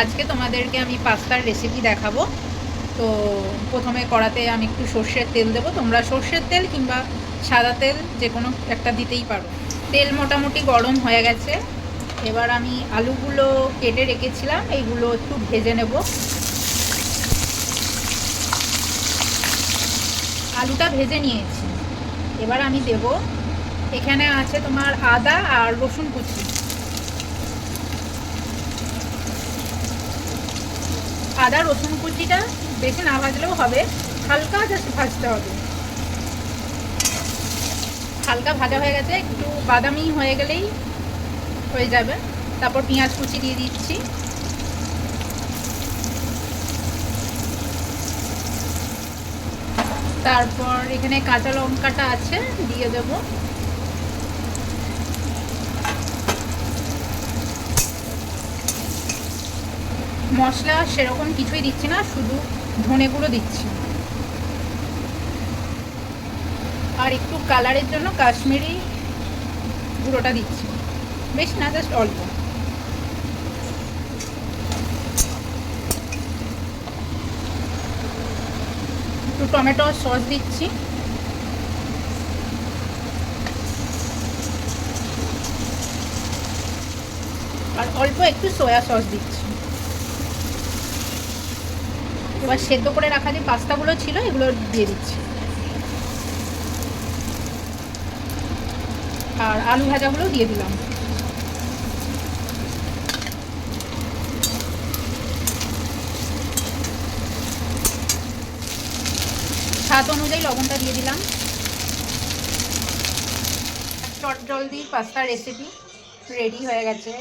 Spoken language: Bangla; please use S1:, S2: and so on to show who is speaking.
S1: আজকে তোমাদেরকে আমি পাস্তার রেসিপি দেখাবো। তো প্রথমে কড়াতে আমি একটু সর্ষের তেল দেবো। তোমরা সর্ষের তেল কিংবা সাদা তেল যে কোনো একটা দিতেই পারো। তেল মোটামুটি গরম হয়ে গেছে। এবার আমি আলুগুলো কেটে রেখেছিলাম। এইগুলো একটু ভেজে নেব। আলুটা ভেজে নিয়েছি। এবার আমি দেব। এখানে আছে তোমার আদা আর রসুন কুচি। আদা, রসুন কুচিটা বেশি না ভাজলেও হবে। হালকা জাস্ট ভাজতে হবে। হালকা ভাজা হয়ে গেছে, একটু বাদামি হয়ে গেলেই হয়ে যাবে। তারপর পেঁয়াজ কুচি দিয়ে দিচ্ছি। তারপর এখানে কাঁচা লঙ্কাটা আছে, দিয়ে দেব। মশলা সেরকম কিছুই দিচ্ছি না, শুধু ধনে গুঁড়ো দিচ্ছি। আর একটু কালারের জন্য কাশ্মীরি গুঁড়োটা দিচ্ছি। বেশি না জাস্ট অল্প। একটু টমেটো সস দিচ্ছি। আর অল্প একটু সয়া সস দিচ্ছি। এবার সেদ্ধ করে রাখা যে পাস্তাগুলো ছিল, এগুলো দিয়ে দিচ্ছি। আর আলু ভাজাগুলো দিয়ে দিলাম। স্বাদ অনুযায়ী লবণটা দিয়ে দিলাম। চট জলদি পাস্তার রেসিপি রেডি হয়ে গেছে।